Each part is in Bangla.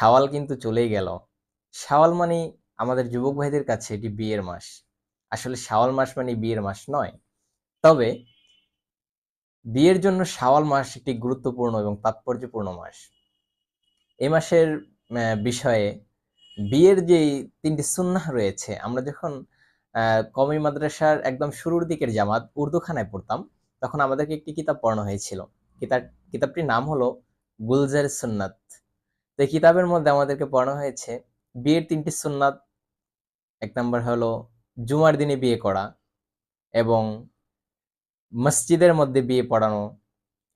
শাওয়াল কিন্তু চলেই গেল। শাওয়াল মানে আমাদের যুবক ভাইদের কাছে এটি বিয়ের মাস। আসলে শাওয়াল মাস মানে বিয়ের মাস নয়। তবে বিয়ের জন্য শাওয়াল মাস একটি গুরুত্বপূর্ণ এবং তাৎপর্যপূর্ণ মাস। এ মাসের বিষয়ে বিয়ের যে তিনটি সুন্নাহ রয়েছে, আমরা যখন কওমি মাদ্রাসার একদম শুরুর দিকের জামাত উর্দুখানায় পড়তাম, তখন আমাদেরকে একটি কিতাব পড়ানো হয়েছিল। কিতাব, কিতাবটির নাম হলো গুলজার সুন্নাত। তো কিতাবের মধ্যে আমাদেরকে পড়ানো হয়েছে, বিয়ের তিনটি সুন্নাত। এক নম্বর হলো জুমার দিনে বিয়ে করা এবং মসজিদের মধ্যে বিয়ে পড়ানো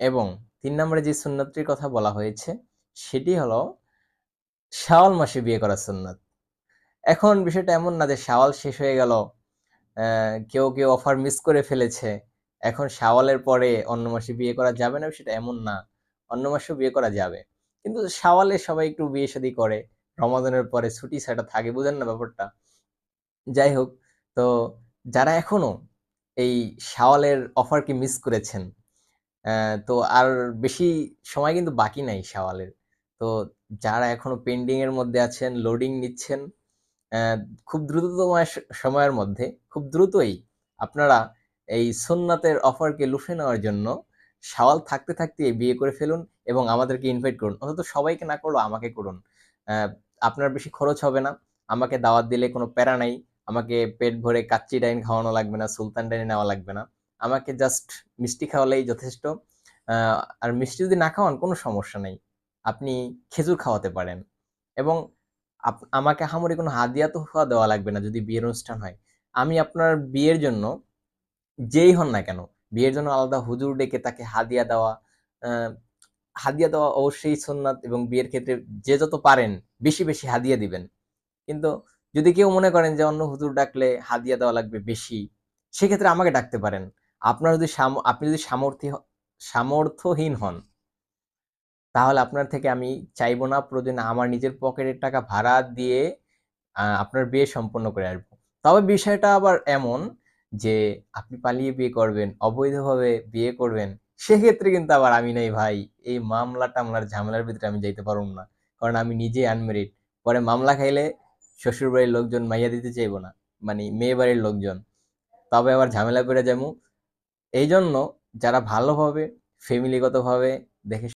এবং তিন নম্বরে যে সুন্নাতটির কথা বলা হয়েছে, সেটি হলো শাওয়াল মাসে বিয়ে করা সুন্নাত। এখন বিষয়টা এমন না যে শাওয়াল শেষ হয়ে গেল কেউ কেউ অফার মিস করে ফেলেছে, এখন শাওয়ালের পরে অন্য মাসে বিয়ে করা যাবে না সেটা এমন না। অন্য মাসেও বিয়ে করা যাবে। কিন্তু শাওয়ালে সবাই একটু বিয়ে শাদী করে। রমাদানের পরে ছুটি সেটা থাকে, বুঝেন না ব্যাপারটা? যাই হোক, তো যারা এখনও এই শাওয়ালের অফারকে মিস করেছেন তো আর বেশি সময় কিন্তু বাকি নাই শাওয়ালের। তো যারা এখনও পেন্ডিং এর মধ্যে আছেন লোডিং নিচ্ছেন খুব দ্রুততম সময়ের মধ্যে, খুব দ্রুতই আপনারা এই সুন্নাতের অফারকে লুফে নেওয়ার জন্য শাওয়াল থাকতে থাকতে বিয়ে করে ফেলুন। এবং আমাদেরকে ইনভাইট করুন। অন্তত সবাইকে না করলেও আমাকে করুন। আপনার বেশি খরচ হবে না। আমাকে দাওয়াত দিলে কোনো প্যারা নাই। আমাকে পেট ভরে কাচ্চি ডাইন খাওয়ানো লাগবে না, সুলতান ডাইন নেওয়া লাগবে না। আমাকে জাস্ট মিষ্টি খাওয়ালেই যথেষ্ট। আর মিষ্টি যদি না খাওয়ান কোনো সমস্যা নেই। আপনি খেজুর খাওয়াতে পারেন। এবং আমাকে আহামরি কোনো হাদিয়া তো হওয়া দেওয়া লাগবে না যদি বিয়ের অনুষ্ঠান হয়। আমি আপনার বিয়ের জন্য যেই হন না কেন, বিয়ের জন্য আলাদা হুজুর ডেকে তাকে হাদিয়া দেওয়া হাদিয়া দেওয়া অবশ্যই সুন্নাত এবং বিয়ের ক্ষেত্রে যে যত পারেন বেশি বেশি হাদিয়া দিবেন। কিন্তু যদি কেউ মনে করেন যে অন্য হুজুর ডাকলে হাদিয়া দেওয়া লাগবে বেশি, সেক্ষেত্রে আমাকে ডাকতে পারেন। আপনার যদি আপনি যদি সামর্থ্য, সামর্থ্যহীন হন, তাহলে আপনার থেকে আমি চাইব না প্রয়োজনে আমার নিজের পকেটের টাকা ভাড়া দিয়ে আপনার বিয়ে সম্পন্ন করে আসব। তবে বিষয়টা আবার এমন যে আপনি পালিয়ে বিয়ে করবেন, অবৈধভাবে বিয়ে করবেন সেক্ষেত্রে কিন্তু আবার আমি নাই ভাই। এই মামলা টামলার ঝামেলার ভিতরে আমি যাইতে পারব না। কারণ আমি নিজে আনমেরিড পরে মামলা খাইলে শ্বশুর বাড়ির লোকজন মাইয়া দিতে চাইব না। মানে মেয়ে বাড়ির লোকজন। তবে আবার ঝামেলা পেরে যাব। এই জন্য যারা ভালোভাবে ফ্যামিলিগতভাবে দেখে